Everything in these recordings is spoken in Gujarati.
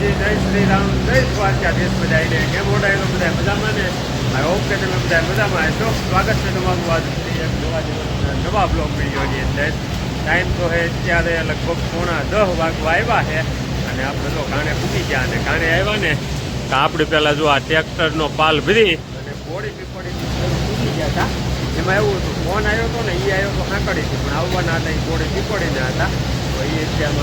જય શ્રી રામ, જય દ્વારકાધીશ બધાને કેમ મોટા બધા? મજામાં ને? બધા મજામાં હશો. સ્વાગત છે તમારું આજની એક ટાઈમ તો હે અત્યારે લગભગ પોણા દસ વાગવા આવ્યા છે અને આપણે તો કાણે પૂકી ગયા અને કાણે આવ્યા ને તો આપણે પહેલાં જો આ ટ્રેક્ટરનો પાલ ભરી અને પોળી પીપળી પૂકી ગયા હતા. એમાં એવું હતું, ફોન આવ્યો હતો ને એ આવ્યો તો સાંકળી હતી, પણ આવવાના હતા એ પોળી પીપળીના હતા. તો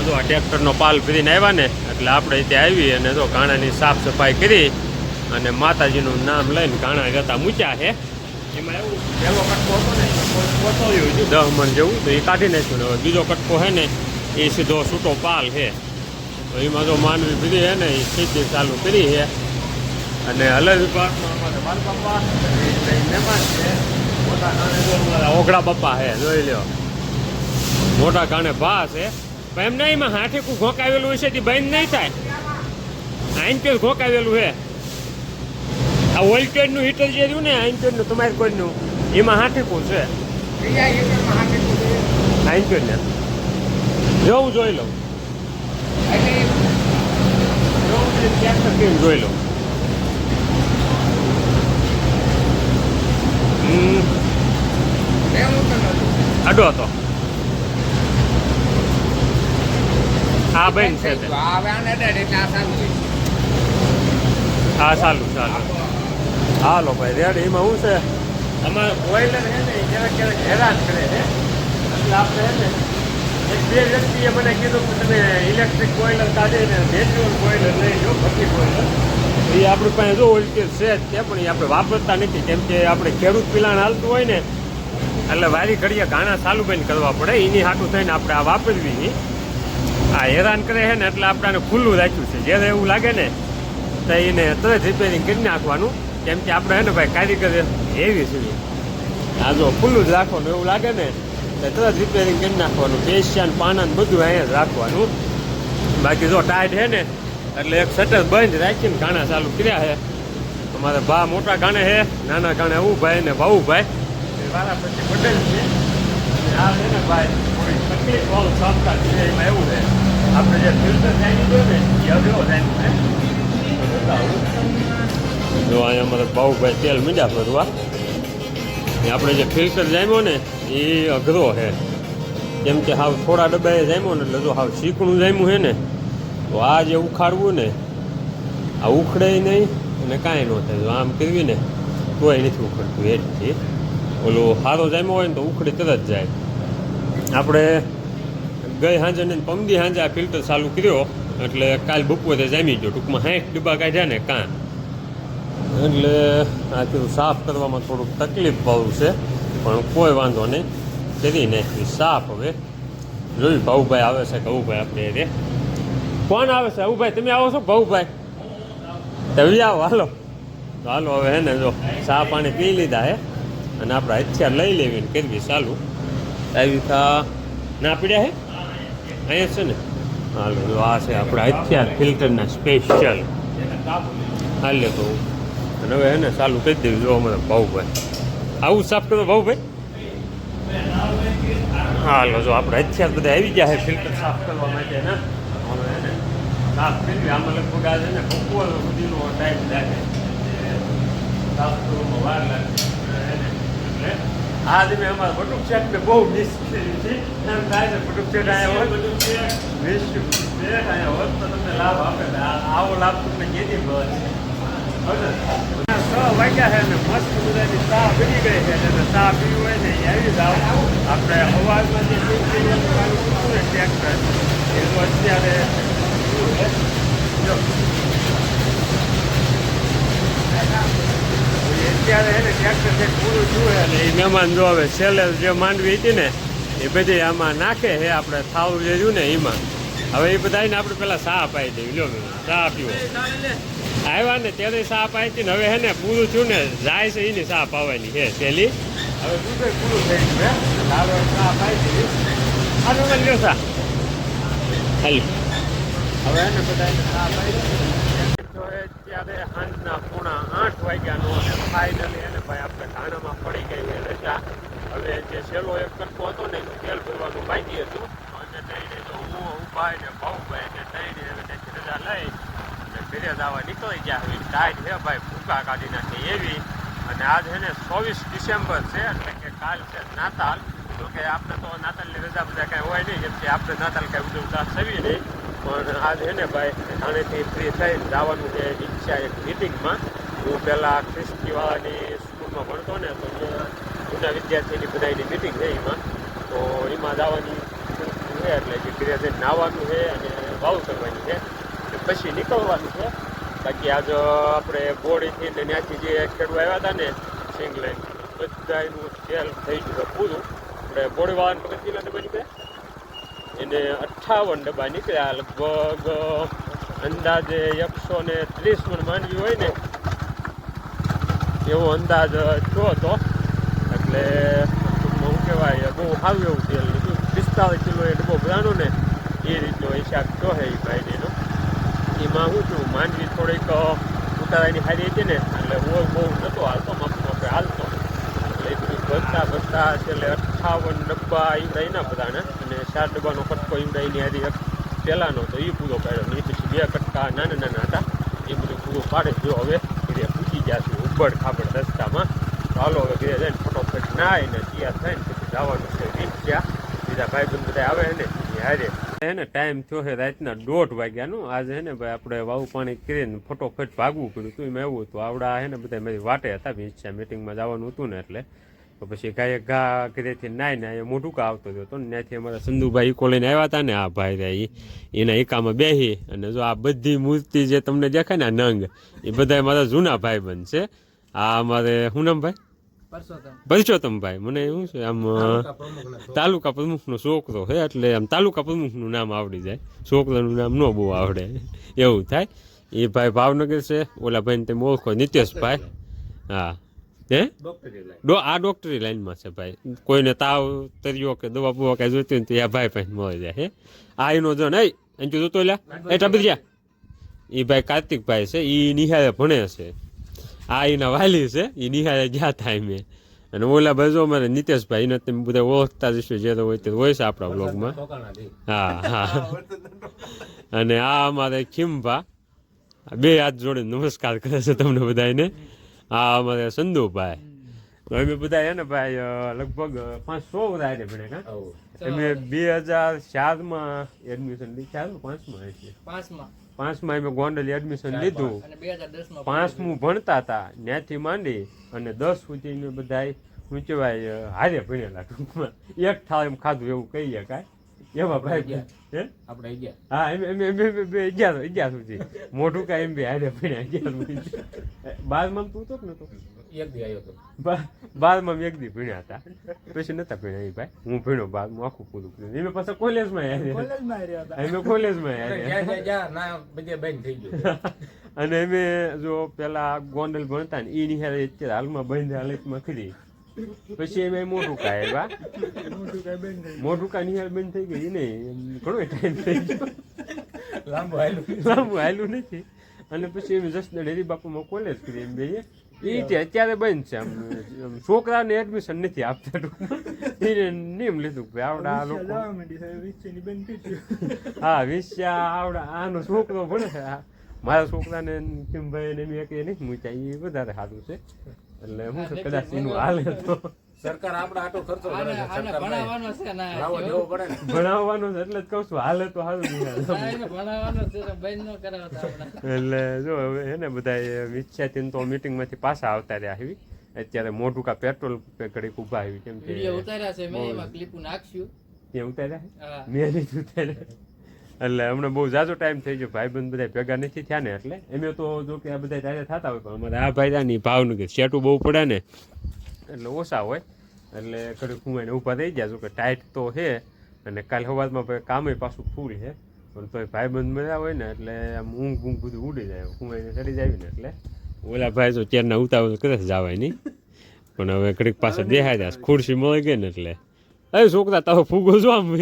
એ જો આ ટ્રેક્ટરનો પાલ ફરીને આવ્યા ને, એટલે આપણે ત્યાં આવી અને જો કાણાની સાફ સફાઈ કરી અને માતાજીનું નામ લઈને કાણા જતા મૂક્યા છે એમાં એવું, પહેલો કટકો હતો દહ મણ જેવું, તો એ કાઢી નાખ્યું હવે બીજો કટકો છે ને, એ સીધો છૂટો પાલ છે તો એમાં જો માનવી ભરી છે ને, એ ખેતી ચાલુ કરી છે અને હલર વિભાગમાં મોટા કાણે ઓગળા બપ્પા છે જોઈ લ્યો. મોટા કાણે ભા છે એમ નહીં, એમાં હાથે કોઈ ઘોકાવેલું હશે તે બંધ નહીં થાય. આઈન પેલ ઘોકાવેલું છે આ વોલ્ટેજનું હીટર જે રહ્યું ને આઈન તમારી કોઈનું, એમાં હાથે કોઈ છે. આઈન પેલ ને. જોવું જોઈ લઉં. છે જોઈ લઉં. આડો હતો. હા બેન છે તે. હા સારું સારું હાલો ભાઈ રેડ. એમાં શું છે? અમારે બોઈલર છે ને ક્યારેક ક્યારેક હેરાન કરે છે. એટલે આપણે છે ને એક બે વ્યક્તિએ મને કીધું કે તમે ઇલેક્ટ્રિક બોઈલર કાઢીને મેન્યુઅલ બોઈલર લઈ લો ભટ્ટી બોઈલર એ આપણી પાસે જો ઓઇલકેલ છે જ તે પણ એ આપણે વાપરતા નથી. કેમ કે આપણે ખેડૂત પિલાણ હાલતું હોય ને એટલે વારી ઘડીએ ઘાણા ચાલુ બંધ કરવા પડે. એની હાટું થઈને આપણે આ વાપરવી. નહીં આ હેરાન કરે છે ને એટલે આપણે ખુલ્લું રાખ્યું છે. જ્યારે એવું લાગે ને, તો એને તરત રિપેરિંગ કરી નાખવાનું. કેમ કે આપણે હે ને ભાઈ કારીગર એવી છે. આ જો ખુલ્લું જ રાખવાનું એવું લાગે ને, તો તરત રિપેરિંગ કરી નાખવાનું. પેશિયાન પાનાન બધું અહીંયા રાખવાનું. બાકી જો ટાઈટ છે ને, એટલે એક શટર બંધ રાખીને ગાણા ચાલુ કર્યા છે. અમારે ભા મોટા ગાણે છે, નાના ગાણે હું ભાઈ ને ભાવું ભાઈ એ વારા પછી પટેલ છે. આ છે ને ભાઈ, થોડી તકલીફ વાળું કામકાજ છે, એમાં એવું છે. આપણે જે ફિલ્ટર થાય ગયો ને, એ અઘરો થાય. જો અહીંયા અમારે ભાઉભાઈ તેલ મીંડા ભરવા. આપણે જે ફિલ્ટર જામ્યો ને, એ અઘરો છે. કેમ કે હાવ થોડા ડબ્બાએ જામ્યો ને, એટલે જો હાવ શીકણું જામ્યું છે ને, તો આ જે ઉખાડવું ને, આ ઉખડે નહીં અને કાંઈ ન થાય. આમ કરવી ને, તોય નથી ઉખડતું. એ જ ઓલો સારો જામ્યો હોય ને, તો ઉખડી તરત જાય. આપણે ગઈ સાંજે ને પમદી સાંજે આ ફિલ્ટર ચાલુ કર્યો, એટલે કાલ બપોરે જામી ગયો. ટૂંકમાં સાઠ ડબ્બા કાઢ્યા ને કાં. એટલે આ કીધું સાફ કરવામાં થોડુંક તકલીફ ભાવ છે, પણ કોઈ વાંધો નહીં. કરી નાખી સાફ હવે. જોયું, ભાઉભાઈ આવે છે કે ભાઈ આપણે રે. કોણ આવે છે? ભાઈ તમે આવો છો? ભાઉભાઈ. તમે આવો, હાલો. હાલો, હવે હે ને જો, ચા પાણી પી લીધા હે. અને આપણે હથિયાર લઈ લેવી ને કરવી ચાલુ. આવી થા ના પીડ્યા હે? અહીંયા છે ને? હાલો જો આ છે આપણા અત્યાર ફિલ્ટરના સ્પેશિયલ હાલે તો અને હવે હે ને ચાલુ કરી દેવું, જો અમારે ભાઉભાઈ. આવું સાફ કરો ભાઉભાઈ. હાલો, જો આપણે અત્યાર બધા આવી ગયા છે ફિલ્ટર સાફ કરવા માટે ને? સાફ કરી આમાં લગભગ આજે ને બપોર સુધીનો ટાઈમ લાગે. સાફ કરવામાં વાર લાગે. એટલે આજ મેં અમારા બટુક શેઠને બહુ મિસ કરી છે. એમ થાય છે બટુક શેઠ હોય બટુક શેઠ મિસ શેઠ હોત તો તમને લાભ આપે આવો લાભ તમને કેદી મળે. છ વાગ્યા છે ને મસ્ત બધાની ચા પીવી ગઈ છે. અને ચા પીવી હોય ને આવી જાવ આપણે અવાજમાં જે ને ટ્રેક્ટર એ તો અત્યારે જો. અત્યારે એને ટ્રેક્ટર છે પૂરું થયું અને એ મહેમાન જો હવે છેલ્લે જે માંડવી હતી ને, એ બધી આમાં નાખે હે આપણે થાવું જે ને એમાં. હવે એ બધાને આપણે પેલા ચા અપાઈ દેવી લ્યો ચા પીવો આવ્યા ને ત્યારે ચા અપાઈ હતી ને હવે હે પૂરું થયું ને, જાય છે એની ચા પાવાની છે પેલી હવે દૂધે પૂરું થઈ ગયું હે હાલો ચા અપાઈ દીધી ચા હવે એને બધાને ચા અપાઈ એ ત્યારે સાંજના પૂણા આઠ વાગ્યાનો અને ફાઇનલી એને ભાઈ આપણે ધાણામાં પડી ગઈ છે રજા. હવે જે છેલ્લો એક કટકો હતો ને, એનું તેલ ભરવાનું બાકી હતું. અને થઈને તો હું ભાઈ ને ભાઉભાઈ ને લઈ અને ફેરે દાવા નીકળી ગયા. હવે ટાઈટ છે ભાઈ ભૂકા કાઢી નાખે એવી. અને આજ છે ને ચોવીસ ડિસેમ્બર છે, એટલે કે કાલ છે નાતાલ. તો કે આપણે તો નાતાલની રજા બધા કાંઈ હોય નહીં, જેમ કે આપણે નાતાલ કાંઈ ઉજવતા સવી નહીં. પણ આજ છે ને ભાઈ થાણેથી ફ્રી થઈને જવાનું છે ઈચ્છા એક મિટિંગમાં હું પહેલાં ખ્રિસ્તીવાળાની સ્કૂલમાં ભણતો ને, તો જે જૂના વિદ્યાર્થીની બધાની મિટિંગ છે એમાં. તો એમાં જવાની છે, એટલે કે ઘરે જઈને નાહવાનું છે અને વાવ કરવાની છે. પછી નીકળવાનું છે. બાકી આજ આપણે બોડીથી ને ત્યાંથી જે ખેડવા આવ્યા હતા ને સિંગ લઈને બધા એનું સેલ થઈ ગયું પૂરું આપણે બોડીવાળાને પગત ડબ્બા અઠ્ઠાવન ડબ્બા નીકળ્યા. લગભગ અંદાજે એકસો ને ત્રીસ મણ માંડવી હોય ને, એવો અંદાજ થયો હતો. એટલે હું કહેવાય બહુ સારું એવું તેલ લીધું. પિસ્તાળીસ કિલો એ ડબ્બો ભરાણો ને, એ રીતનો હિસાબ થયો છે એ ભાઈનો. એમાં શું થયું માંડવી થોડીક ઉતારાની હારી હતી ને, એટલે હું બહુ નહોતો હાલતો, માપે માપે હાલતો. એટલે એ બધું ભરતા ભરતા છેલ્લે અઠ્ઠાવન ડબ્બા ઈવડા એના બધાને ચાર ડબ્બાનો કટકો ઈવડાવીને એની હારી એક પહેલાંનો તો એ પૂરો પાડ્યો. ને એ પછી બે કટકા નાના નાના હતા. એ બધું પૂરું પાડે. જો હવે ઘરે પૂછી જશે ઉબડ ખાબડ રસ્તામાં. ચાલો હવે ઘરે જઈને ફટોફટ નાય ને તૈયાર થઈને પછી જવાનું છે રીક્ષા. બીજા ભાઈ બંધ આવે ને, એ હારે. હે ને, ટાઈમ થયો છે રાતના દોઢ વાગ્યાનું. આજે હે ને ભાઈ આપણે વાવ પાણી કરીને ફટોફટ ભાગવું પડ્યું. હતું એમાં એવું હતું, આવડા હે ને બધા મારી વાટે હતા. ઈચ્છા મિટિંગમાં જવાનું હતું ને એટલે. તો પછી ગાય ઘા ઘરેથી નાય ને અહીંયા મોટું કા આવતો હતો ને ત્યાંથી અમારા સંધુભાઈ ઇકો લઈને આવ્યા હતા ને આ ભાઈ એના એકામાં બેસી અને જો આ બધી મૂર્તિ જે તમને દેખાય ને આ નંગ એ બધા મારા જૂના ભાઈ બંધ છે. આ અમારે શું નામ ભાઈ? પરસોત્તમભાઈ મને શું છે આમ તાલુકા પ્રમુખનો છોકરો છે એટલે આમ તાલુકા પ્રમુખનું નામ આવડી જાય. છોકરાનું નામ ન બહુ આવડે. એવું થાય. એ ભાઈ ભાવનગર છે ઓલા ભાઈને તમે ઓળખો નિતેશભાઈ. હા. હે? ડો આ ડોક્ટરી લાઈનમાં છે ભાઈ. કોઈને તાવ તર્યો કે દવા બવા કાંઈ જોઈતી હોય ને તો આ ભાઈ પાસે મળી જાય હે? આ એનો જો નહીં એમ જોતો લ્યા. એ ટબરિયા એ ભાઈ કાર્તિકભાઈ છે એ નિહાળે ભણે છે. આ એના વાલી છે એ નિહાળે ગયા થાય મેં. અને ઓલા બાજુ મને નિતેશભાઈ એને તમે બધા ઓળખતા જશો જે તો હોય તે હોય છે આપણા બ્લોગમાં હા હા. અને આ અમારે ખીમભા બે હાથ જોડે નમસ્કાર કરે છે તમને બધાને આ અમારે સંધુભાઈ તો અમે બધા હે ને ભાઈ લગભગ પાંચ સો બધા હારે ભણ્યા કા અમે બે હજાર ચારમાં એડમિશન લીધું. ચાર પાંચમાં હશે. પાંચમાં. પાંચમાં અમે ગોંડલ એડમિશન લીધું. પાંચમું ભણતા હતા ત્યાંથી માંડી અને દસ સુધી અમે બધા કહેવાય હારે ભણેલા ટૂંકમાં. એક થાળ એમ ખાધું એવું કહીએ શકાય એવા ભાઈ આપણે અગિયાર. હા એમ એમ એમ એમ અગિયાર અગિયાર સુધી. મોટું કાંઈ એમ બે હારે ભણ્યા અગિયાર સુધી. બારમાં તું તો ને નતો એક દી આવ્યો હતો બારમાં એક દી ભણ્યા હતા. પછી નતા ભણ્યા એ ભાઈ. હું ભણ્યો બારમું આખું પૂરું કર્યું. એમ પાછા કોલેજમાં આવ્યા અમે કોલેજમાં આવ્યા જ્યાં જ્યાં ના બધે બંધ થઈ ગયું. અને અમે જો પેલા ગોંડલ ભણતા ને એ નિહાળે અત્યારે હાલમાં બંધ હાલતમાં ખરી. પછી એમ મોટું કાય આવ્યા મોટું કાય નિહાલ બંધ થઈ ગઈ નહીં. ઘણો ટાઈમ થઈ ગયો. લાંબુ હાલ્યું લાંબુ હાલ્યું નથી. અને પછી એમ જસદણ હરી બાપુમાં કોલેજ કરી એમ બે એ અત્યારે બંધ છે. આમ છોકરાને એડમિશન નથી આપતા એને નિયમ લીધું કે આવડા આ લોકો. હા વિશ્યા આવડા આનો છોકરો ભણે છે. મારા છોકરાને કેમ ભાઈ ને મેં કે નહીં મૂક્યા. એ વધારે સારું છે. એટલે હું છે કદાચ એનું હાલે તો. સરકાર આપણા આટો ખર્ચો કરે છે સરકાર ભણાવવાનો છે ના લાવો દેવો પડે ને. ભણાવવાનો છે એટલે જ કહું છું હાલે તો સારું નહીં હાલે ભણાવવાનો છે તો બંધ ન કરાવતા એટલે જો હવે હે ને બધા વિચ્છાથી તો મીટિંગમાંથી પાછા આવતા રહ્યા આવી અત્યારે મોઢું કા પેટ્રોલ ઘડીક ઊભા આવી કેમ કે વીડિયો ઉતાર્યા છે મેં એમાં ક્લિપ નાખ્યું. ત્યાં ઉતાર્યા મેં નહીં ઉતાર્યા. એટલે હમણાં બહુ ઝાઝો ટાઈમ થઈ ગયો. ભાઈ બંધ બધા ભેગા નથી થયા ને એટલે એમને તો જો કે આ બધા તાજા થતા હોય, પણ અમારે આ ભાઈ ઈ ભાવનગર શેટું બહુ પડે ને, એટલે ઓછા હોય. એટલે ઘડીક હું ઊભા થઈ ગયા, જો કે ટાઈટ તો છે અને કાલ હવાજમાં કામે પાછું ફૂલ છે પણ તોય ભાઈ બંધ મળ્યા હોય ને, એટલે આમ ઊંઘ ઊંઘ બધું ઉડી જાય. હું એને ચડી જાય ને, એટલે ઓલા ભાઈ તો ચેરના ઉતાવળ કરે જવાય નહીં. પણ હવે ઘડીક પાસે દેખાય જાય ખુરશી મળી ગઈ ને એટલે. અરે છોકરા, તારો ફૂગો જો આમ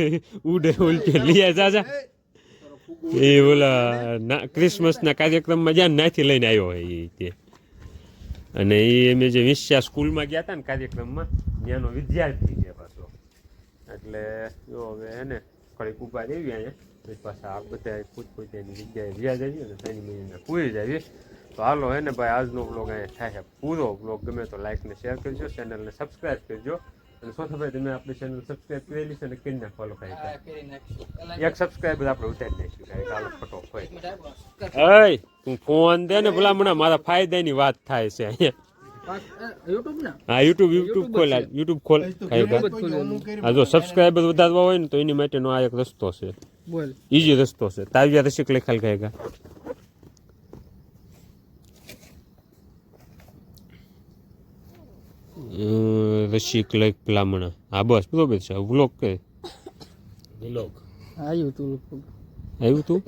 ઉડે, ઉલટે લઈ જાજા એ ઓલા ક્રિસમસના કાર્યક્રમમાં જ્યાં નાથી લઈને આવ્યો હોય એ તે. અને એ અમે જે વિશ્યા સ્કૂલમાં ગયા હતા ને કાર્યક્રમમાં, ત્યાંનો વિદ્યાર્થી છે પાછો. એટલે જો હવે હે ને, ઘડીક ઊભા રહેવી અહીંયા. પછી પાછા આ બધા પોતપોતાની જગ્યાએ વ્યાજ આવીએ ને તેની મહિના પૂરી જાય તો હાલો હે ને ભાઈ, આજનો બ્લોગ અહીંયા થાય પૂરો બ્લોગ ગમે તો લાઈક ને શેર કરજો ચેનલને સબસ્ક્રાઈબ કરજો. અને તમે આપણી ચેનલ સબસ્ક્રાઈબ કરેલી છે અને કરી નાખો કાંઈ? એક સબસ્ક્રાઈબર આપણે ઉતારી નાખ્યું કાંઈ કાલો ફોટો હોય અય તું ફોન દે ને ભલામણા મારા ફાયદાની વાત થાય છે અહીંયા. હા યુટ્યુબ યુટ્યુબ ખોલ યુટ્યુબ ખોલ હા જો સબસ્ક્રાઈબર વધારવા હોય ને તો એની માટેનો આ એક રસ્તો છે. બોલ. ઈજી રસ્તો છે. તાવ્યા રસિક લખાલ કહેગા રસિક લખ ભલામણા હા બસ બરોબર છે. વ્લોગ કે વ્લોગ આવ્યું તું આવ્યું તું?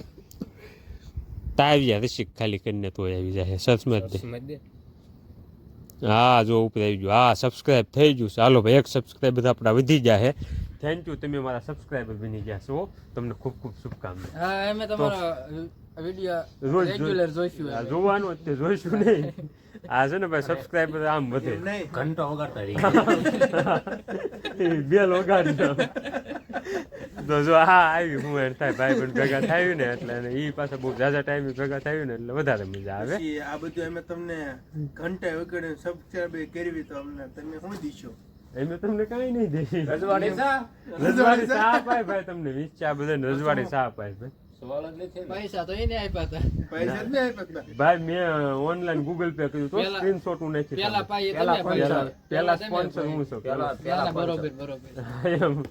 તાવ્યા રસિક ખાલી કરીને તો આવી જાય. સચમાં જ દે. હા જો ઉપર આવી ગયું. હા સબસ્ક્રાઈબ થઈ ગયું ચાલો ભાઈ એક સબસ્ક્રાઈબ બધા આપણા વધી જાય થેન્ક યુ તમે મારા સબસ્ક્રાઇબર બની ગયા છો. તમને ખૂબ ખૂબ શુભકામના. હા અમે તમારો વિડિયો રોજ રેગ્યુલર જોઈશું. જોવાનું તે જોઈશું નહીં. આ છે ને ભાઈ સબસ્ક્રાઇબર આમ વધે. ઘંટો વગાડતા રહી બેલ વગાડી તો જો હા આવી હું એમ થાય ભાઈ પણ ભેગા થયું ને એટલે એ પાસે બહુ ઝાઝા ટાઈમ ભેગા થયું ને એટલે વધારે મજા આવે. આ બધું અમે તમને ઘંટા વગાડે સબસ્ક્રાઇબ કરવી તો અમને તમે શું દીશો? એમ તમને કઈ નહીં દે. રજવાડી સા? રજવાડી સા અપાય ભાઈ તમને વીસ ચા બધાને રજવાડી સા અપાય ભાઈ. સવાલ જ નથી ને. પૈસા તો એને આપ્યા હતા. પૈસા જ આપ્યા ભાઈ મેં ઓનલાઈન ગૂગલ પે કર્યું તો પેલા- સ્ક્રીનશોટ હું નથી પેલા પાઈએ પેલા સ્પોન્સર હું છું. પેલા પેલા પેલા બરોબર બરોબર.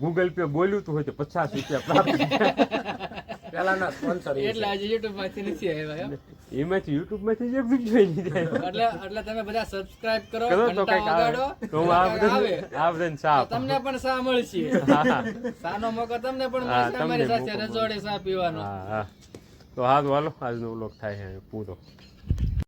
ગૂગલ પે બોલ્યું તું હોય તો પચાસ રૂપિયા પ્રાપ્ત. પેલા સ્પોન્સર એટલે આજે યુટ્યુબમાંથી નથી આવ્યા એમ. એમાંથી યુટ્યુબમાંથી જ એક નહીં થાય એટલે એટલે તમે બધા સબસ્ક્રાઇબ કરો ઘંટા વગાડો તો આ બધાને આ બધાને ચા તમને પણ સા મળશે. સાનો મોકો તમને પણ મળશે અમારી સાથે રજોડે સા પીવાનો. તો હારું વાલો આજનો વ્લોગ થાય છે પૂરો.